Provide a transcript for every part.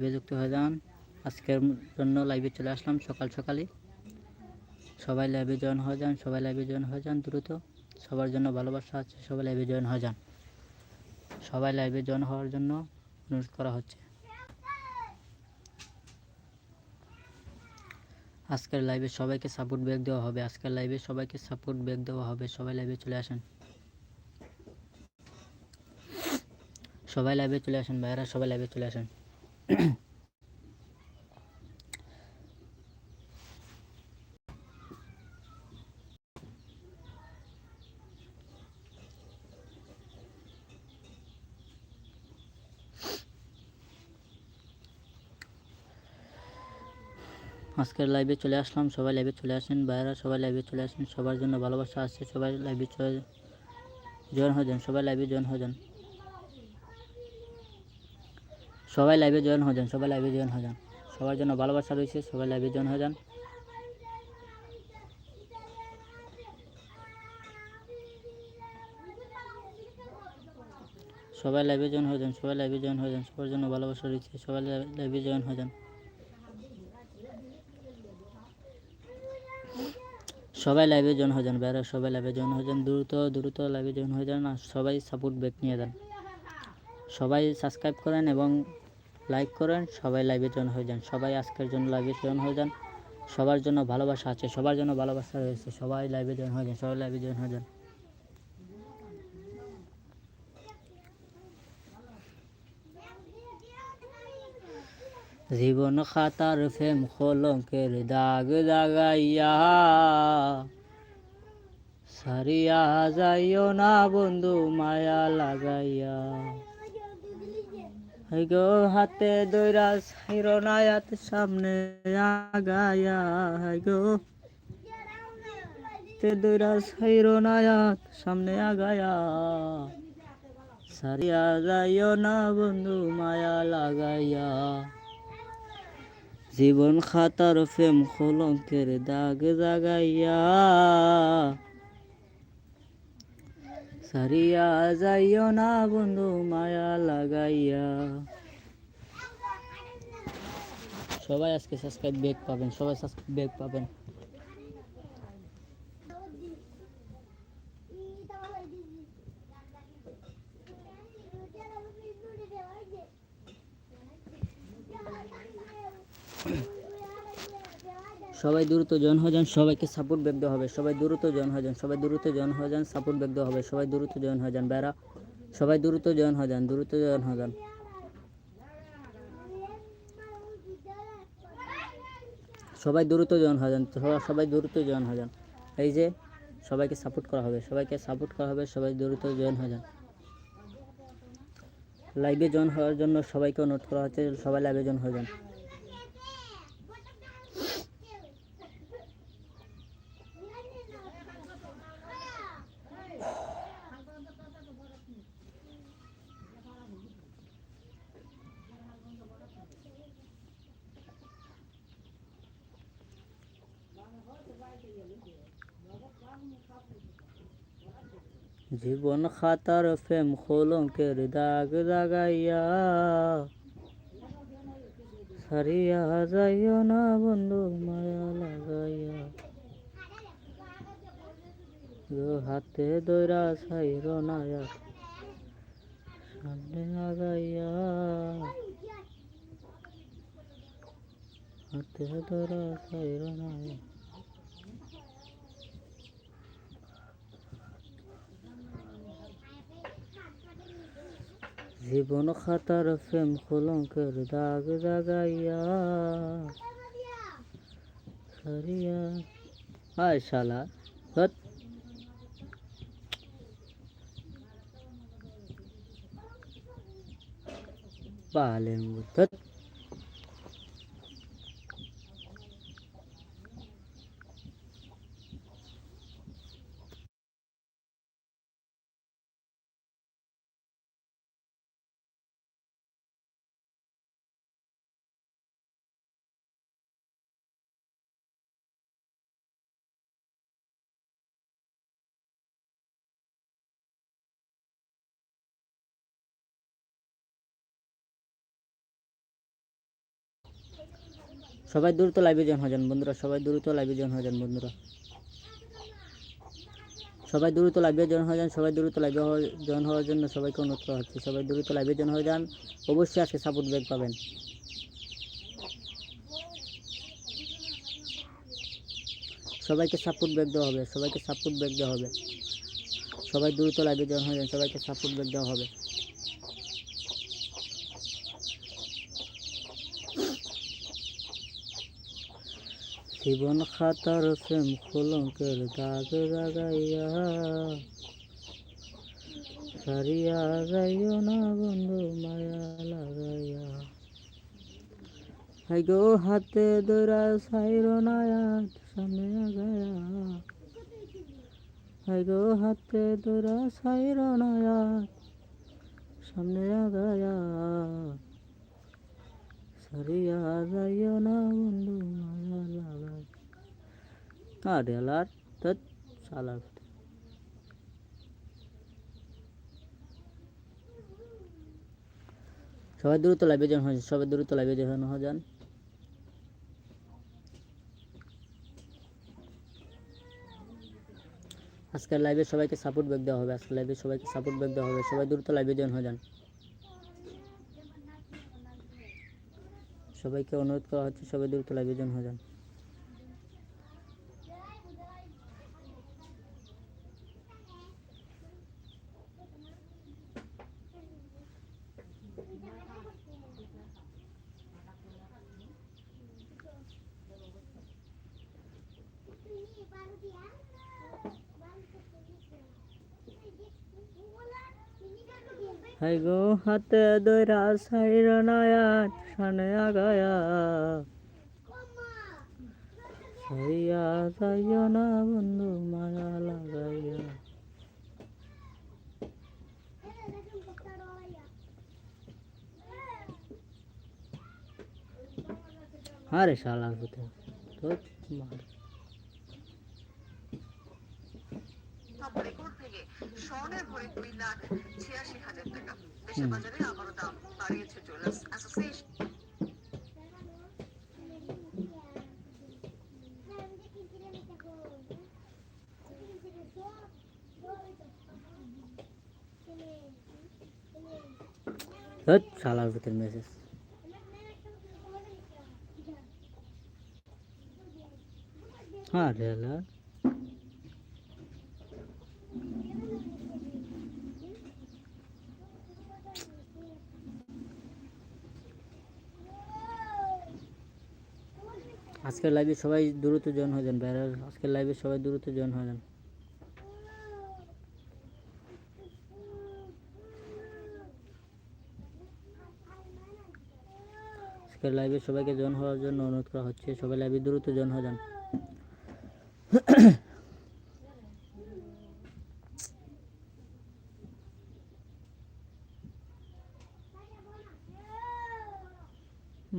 লাইভে যুক্ত হয়ে যান আজকের জন্য লাইভে চলে আসলাম সকাল সকালই সবাই লাইভে জয়েন হয়ে যান সবাই লাইভে জয়েন হয়ে যান দ্রুত সবার জন্য ভালোবাসা আছে সবাই লাইভে জয়েন হয়ে যান সবাই লাইভে জয়েন হওয়ার জন্য অনুরোধ করা হচ্ছে আজকের লাইভে সবাইকে সাপোর্ট ব্যাক দেওয়া হবে আজকের লাইভে সবাইকে সাপোর্ট ব্যাক দেওয়া হবে সবাই লাইভে চলে আসেন সবাই লাইভে চলে আসেন ভাইয়েরা সবাই লাইভে চলে আসেন আজকের লাইভে চলে আসলাম। সবাই লাইভে চলে আসেন। ভাইয়েরা, সবাই লাইভে চলে আসেন। সবার জন্য ভালোবাসা আছে। সবাই লাইভে জয়েন হয়ে যান। সবাই লাইভে জয়েন হয়ে যান। সবাই লাইভে জয়েন হয়ে যান, সবাই লাইভে জয়েন হয়ে যান। সবার জন্য ভালোবাসা রয়েছে, সবাই লাইভে জয়েন হয়ে যান। সবাই লাইভে জয়েন হয়ে যান, সবাই লাইভে জয়েন হয়ে যান, সবার জন্য ভালোবাসা রয়েছে, সবাই লাইভে জয়েন হয়ে যান। সবাই লাইভে জয়েন হয়ে যান, বেড়া, সবাই লাইভে জয়েন হয়ে যান, দ্রুত দ্রুত লাইভে জয়েন হয়ে যান আর সবাই সাপোর্ট ব্যাক নিয়ে যান। সবাই সাবস্ক্রাইব করেন এবং লাইক করেন, সবাই লাইভে জয়েন হয়ে যান। সবাই আজকের জন্য লাইভে জয়েন হয়ে যান। সবার জন্য ভালোবাসা আছে, সবার জন্য ভালোবাসা রয়েছে। সবাই লাইভে জয়েন হয়ে যান, সবাই লাইভে জয়েন হয়ে যান। জীবন খাতার ফেম কলঙ্কের দাগ দাগাইয়া সারিয়া যাইও না বন্ধু, মায়া লাগাইয়া। গো হাতে দৈরা সাইরনায়াত সামনে আগাইয়া হাই গো হাতে দৈরা সাইরনায়াত সামনে আগায়া। সারিয়া যাইও না বন্ধু, মায়া লাগাইয়া। জীবন খাতার ফেম কলঙ্কের দাগ জাগাইয়া। সারিয়া যাইও না বন্ধু মায়া লাগাইয়া। সবাই আজকে সাবস্ক্রাইব ব্যাক পাবেন, সবাই সাবস্ক্রাইব ব্যাক পাবেন। সবাই দ্রুত জন হয়ে যান সবাইকে সাপোর্ট দেওয়া হবে সবাই দ্রুত জন হয়ে যান সবাই দ্রুত জন হয়ে যান সাপোর্ট দেওয়া হবে সবাই দ্রুত জন হয়ে যান বেড়া সবাই দ্রুত জন হয়ে যান দ্রুত জন হয়ে যান সবাই দ্রুত জন হয়ে যান সবাই- দ্রুত জন হয়ে যান এই যে সবাইকে সাপোর্ট করা হবে সবাইকে সাপোর্ট করা হবে সবাই দ্রুত জয়েন হয়ে যান লাইভে জয়েন হওয়ার জন্য সবাইকে অনুরোধ করা হচ্ছে সবাই লাইভে জয়েন হয়ে যান জীবন খাতার ফেম কলঙ্কের দাগ দাগাইয়া। সারিয়া যাইও না বন্ধু, মায়া লাগাইয়া। হাতে দৈরা সাইর নায়াক সামনে আগাইয়া। হাতে দৈরা সাইর নায়াক জীবন খাতার ফেম কলঙ্কের দাগ দাগাইয়া সারিয়া। হায় শালা হত বালের মতো সবাই দ্রুত লাইভে জয়েন হয়ে যান বন্ধুরা, সবাই দ্রুত লাইভে জয়েন হয়ে যান বন্ধুরা। সবাই দ্রুত লাইভে জয়েন হয়ে যান, সবাই দ্রুত লাইভে জয়েন হওয়ার জন্য সবাইকে অনুরোধ করা হচ্ছে। সবাই দ্রুত লাইভে জয়েন হয়ে যান, অবশ্যই আজকে সাপোর্ট ব্যাক পাবেন। সবাইকে সাপোর্ট ব্যাক দেওয়া হবে, সবাইকে সাপোর্ট ব্যাক দেওয়া হবে। সবাই দ্রুত লাইভে জয়েন হয়ে যান, সবাইকে সাপোর্ট ব্যাক দেওয়া হবে। জীবন খাতার প্রেম কলঙ্কের দাগ লাগাইয়া সারিয়া যাইও না বন্ধু, মায়া লাগাইয়া। হাই গো, হাতে দৌড়া সাইর নায়াত সামনে আগায়া। হাই গো, হাতে দৌড়া সাইর নায়াত সামনে আগায়া। সারিয়া না বন্ধু মায়া লাগাই আরে সবাই দ্রুত লাইভে যান সবাই দ্রুত লাইভে জয়েন হয়ে, যান। আজকের লাইভে সবাইকে সাপোর্ট ব্যাক দেওয়া হবে, আজকের লাইভে সবাইকে সাপোর্ট ব্যাক দেওয়া হবে, সবাই দ্রুত লাইভে জয়েন হয়ে যান। সবাইকে অনুরোধ করা হচ্ছে সবাই দ্রুত লাইভে জয়েন হয়ে যান। হাই গো হাতে দৈরা সাইর নায়াত। সানে আগায়া। সাইয়া যাইও না বন্ধু মায়া লাগাইয়া। আরে শালা রেকর্ড স্বর্ণের ভরে দুই লাখ ছিয়াশি হাজার টাকা। দেশের বাজারে আবারও দাম বাড়িয়েছে জুয়েলার্স অ্যাসোসিয়েশন। হ্যাঁ আজকের লাইভে সবাই দ্রুত জয়েন হয়ে যান বাইরে আজকের লাইভে সবাই দ্রুত জয়েন হয়ে যান। আজকের লাইভে সবাইকে জয়েন হওয়ার জন্য অনুরোধ করা হচ্ছে। সবাই লাইভে দ্রুত জয়েন হয়ে যান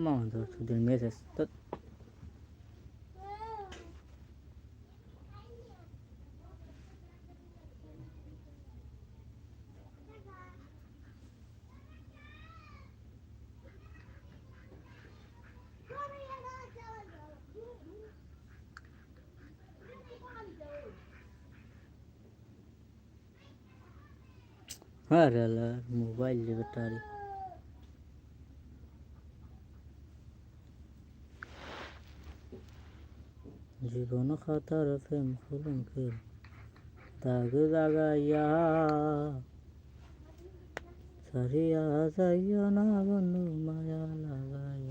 মামার সুদিন মেসেজ তো আরে মোবাইল ব্যাটারি জীবন খাতার প্রেম কলঙ্কের দাগ দাগাইয়া সারিয়া যাইয়া না বন্ধু, মায়া লাগাইয়া।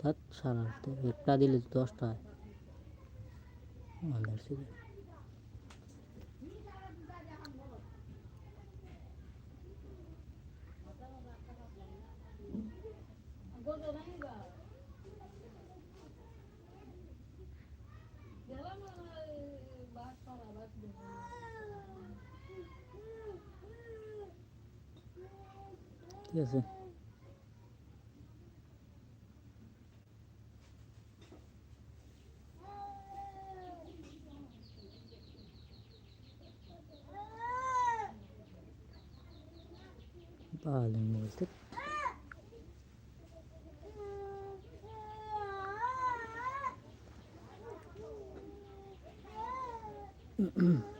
ধ্যাৎ সারা একটা দিলে দশটা হয় থেকে ঠিক আছে। mm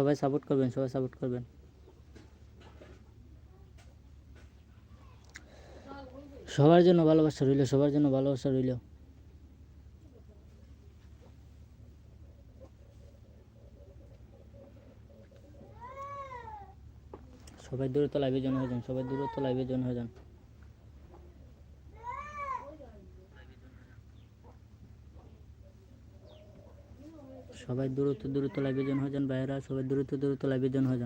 সবাই সাপোর্ট করবেন, সবাই সাপোর্ট করবেন। সবার জন্য ভালোবাসা রইল, সবার জন্য ভালোবাসা রইল। সবাই দূরত্ব লাইভে জন হয়ে যান, সবাই দূরত্ব লাইভে জন হয়ে যান। সবাই দূরত্ব দূরত্ব লাইভে জন যান ভাইয়েরা। সবাই দূরত্ব দূরত্ব লাইভে জন হয়ে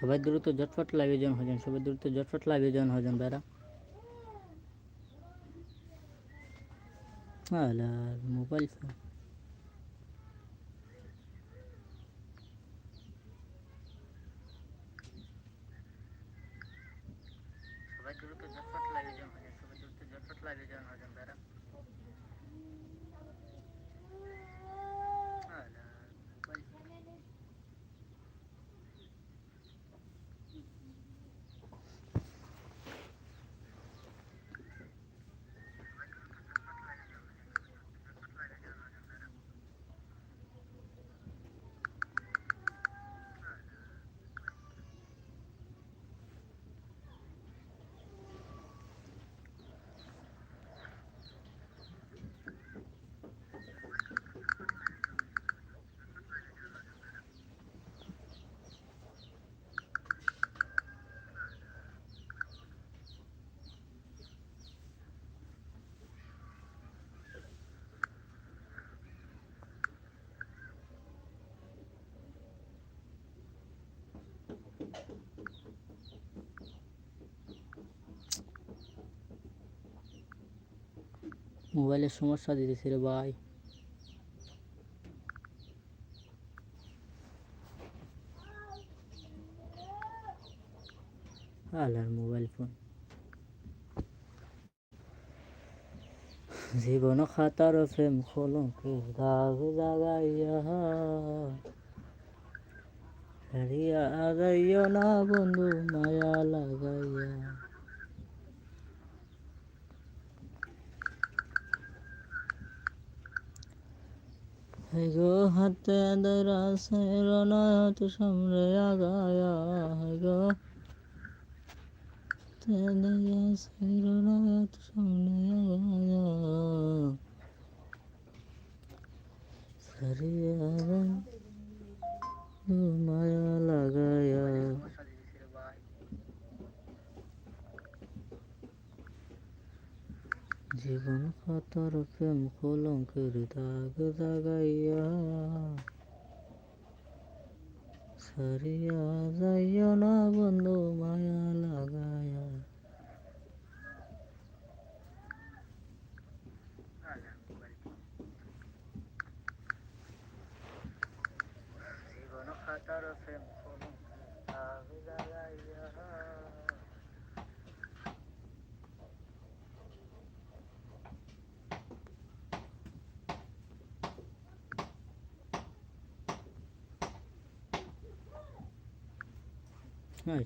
সবাই দ্রুত ঝটফট লাইভে জন হয়ে সবাই দ্রুত ঝটফট লাইভে জন হয়ে যান আলা মোবাইল ফোন। মোবাইলের সমস্যা দিতেছি রে ভাই। আলার মোবাইল ফোন। জীবন খাতার প্রেম কলঙ্কে দাগ লাগাইয়া হারিয়া যাইও না বন্ধু, মায়া লাগাইয়া। গো হাতে দরা সেরনা তো সামনে আগায়া গো হাতে দরা সেরনা তো সামনে আগায়া। সারিয়া মায়া লাগায়া। জীবন খাতার প্রেম কলঙ্কের দাগ দাগাইয়া সারিয়া যাইও না বন্ধু মায়া লাগায়া জীবন খাতার প্রেম কলঙ্কের দাগ দাগাইয়া সবাই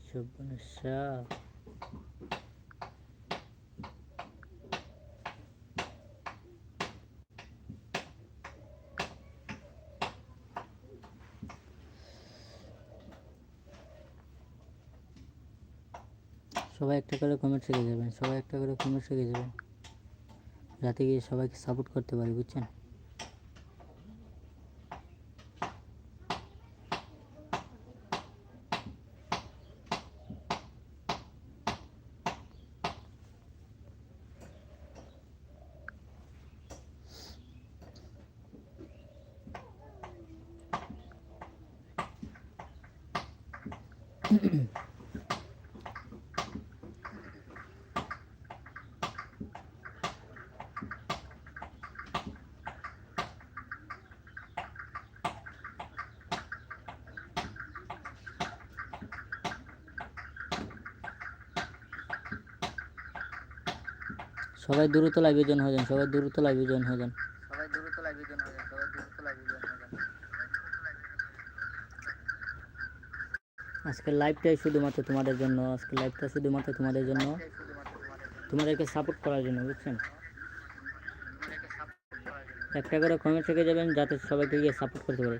একটা করে কমেন্ট শিখে যাবেন, সবাই একটা করে কমেন্ট শিখে যাবেন। যাতে গিয়ে সবাইকে সাপোর্ট করতে পারি, বুঝছেন? সবাই দ্রুত লাইভে জয়েন হয়ে যান সবাই দ্রুত লাইভে জয়েন হয়ে যান সবাই দ্রুত লাইভে জয়েন হয়ে যান সবাই দ্রুত লাইভে জয়েন হয়ে যান আজকের লাইভটাই শুধুমাত্র তোমাদের জন্য আজকের লাইভটা শুধুমাত্র তোমাদের জন্য। তোমাদেরকে সাপোর্ট করার জন্য, বুঝছেন? একটা করে কমেন্ট থেকে যাবেন, যাতে সবাইকে গিয়ে সাপোর্ট করতে পারে।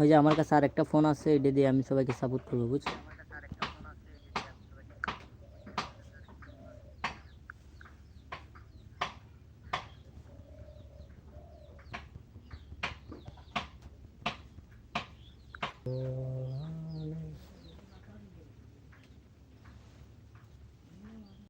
ওই যে আমার কাছে আর একটা ফোন আছে, এটা দিয়ে আমি সবাইকে সাপোর্ট করব বুঝছ